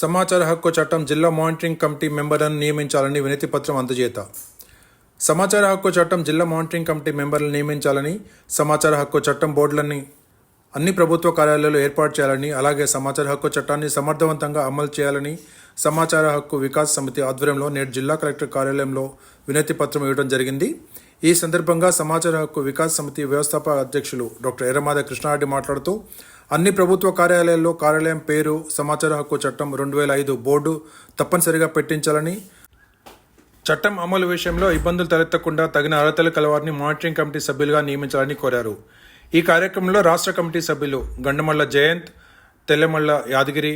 సమాచార హక్కు చట్టం జిల్లా మానిటరింగ్ కమిటీ మెంబర్లను నియమించాలని వినతి పత్రం అందజేత. సమాచార హక్కు చట్టం జిల్లా మానిటరింగ్ కమిటీ మెంబర్లను నియమించాలని సమాచార హక్కు చట్టం బోర్డులని అన్ని ప్రభుత్వ కార్యాలయాలు ఏర్పాటు చేయాలని అలాగే సమాచార హక్కు చట్టాన్ని సమర్థవంతంగా అమలు చేయాలని సమాచార హక్కు వికాస్ సమితి ఆధ్వర్యంలో నేడు జిల్లా కలెక్టర్ కార్యాలయంలో వినతి పత్రం ఇవ్వడం జరిగింది. ఈ సందర్భంగా సమాచార హక్కు వికాస్ సమితి వ్యవస్థాపక అధ్యక్షులు డాక్టర్ ఎర్రమాద కృష్ణారెడ్డి మాట్లాడుతూ అన్ని ప్రభుత్వ కార్యాలయాల్లో కార్యాలయం పేరు సమాచార హక్కు చట్టం రెండు వేల ఐదు బోర్డు తప్పనిసరిగా పెట్టించాలని చట్టం అమలు విషయంలో ఇబ్బందులు తలెత్తకుండా తగిన అర్హతలు కలవారిని మానిటరింగ్ కమిటీ సభ్యులుగా నియమించాలని కోరారు. ఈ కార్యక్రమంలో రాష్ట్ర కమిటీ సభ్యులు గండమల్ల జయంత్ తెల్లమల్ల యాదగిరి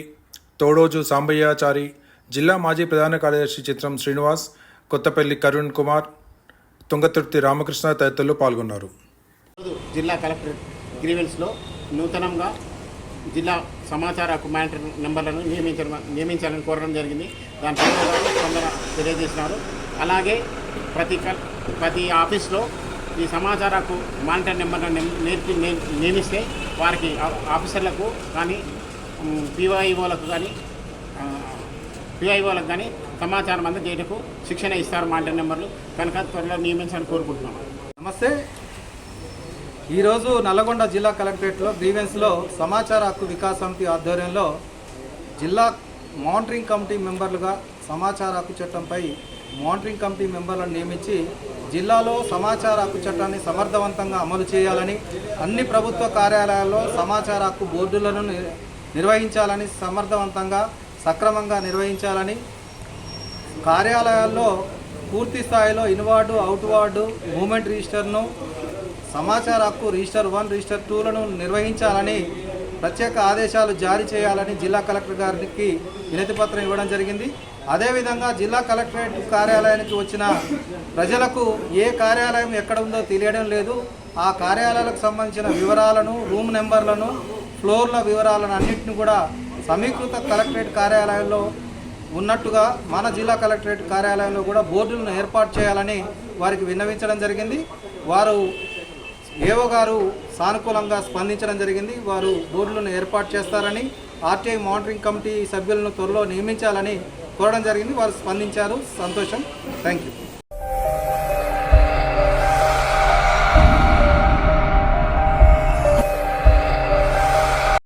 తోడోజు సాంబయ్యాచారి జిల్లా మాజీ ప్రధాన కార్యదర్శి చిత్రం శ్రీనివాస్ కొత్తపల్లి కరుణ్ కుమార్ తుంగతుర్తి రామకృష్ణ తదితరులు పాల్గొన్నారు. జిల్లా కలెక్టర్ గ్రీవెన్స్లో నూతనంగా జిల్లా సమాచార హక్కు మానిటర్ నెంబర్లను నియమించడం నియమించాలని కోరడం జరిగింది. దాని ప్రకారం కొందరు తెలియజేసినారు. అలాగే ప్రతి ప్రతి ఆఫీస్లో ఈ సమాచార హక్కు మానిటర్ నెంబర్ను నేర్పి నే- నియమిస్తే వారికి ఆఫీసర్లకు కానీ పిఓఐఓలకు కానీ పిఐఓలకు కానీ సమాచారం అందజేయటకు శిక్షణ ఇస్తారు మానిటర్ నెంబర్లు. కనుక త్వరలో నియమించాలని కోరుకుంటున్నాం. నమస్తే. ఈరోజు నల్గొండ జిల్లా కలెక్టరేట్లో గ్రీవెన్స్లో సమాచార హక్కు వికాస్ సమితి ఆధ్వర్యంలో జిల్లా మానిటరింగ్ కమిటీ మెంబర్లుగా సమాచార హక్కు చట్టంపై మానిటరింగ్ కమిటీ మెంబర్లను నియమించి జిల్లాలో సమాచార హక్కు చట్టాన్ని సమర్థవంతంగా అమలు చేయాలని అన్ని ప్రభుత్వ కార్యాలయాల్లో సమాచార హక్కు బోర్డులను ని- నిర్వహించాలని సమర్థవంతంగా సక్రమంగా నిర్వహించాలని కార్యాలయాల్లో పూర్తి స్థాయిలో ఇన్వార్డు అవుట్వార్డు మూమెంట్ రిజిస్టర్ను సమాచార హక్కు రిజిస్టర్ వన్ రిజిస్టర్ టూలను నిర్వహించాలని ప్రత్యేక ఆదేశాలు జారీ చేయాలని జిల్లా కలెక్టర్ గారికి వినతి పత్రం ఇవ్వడం జరిగింది. అదేవిధంగా జిల్లా కలెక్టరేట్ కార్యాలయానికి వచ్చిన ప్రజలకు ఏ కార్యాలయం ఎక్కడ ఉందో తెలియడం లేదు. ఆ కార్యాలయాలకు సంబంధించిన వివరాలను రూమ్ నెంబర్లను ఫ్లోర్ల వివరాలను అన్నింటిని కూడా సమీకృత కలెక్టరేట్ కార్యాలయంలో ఉన్నట్టుగా మన జిల్లా కలెక్టరేట్ కార్యాలయంలో కూడా బోర్డులను ఏర్పాటు చేయాలని వారికి విన్నవించడం జరిగింది. వారు ఏవో గారు సానుకూలంగా స్పందించడం జరిగింది. వారు బోర్డులను ఏర్పాటు చేస్తారని ఆర్టీఐ మానిటరింగ్ కమిటీ సభ్యులను త్వరలో నియమించాలని కోరడం జరిగింది. వారు స్పందించారు. సంతోషం. Thank you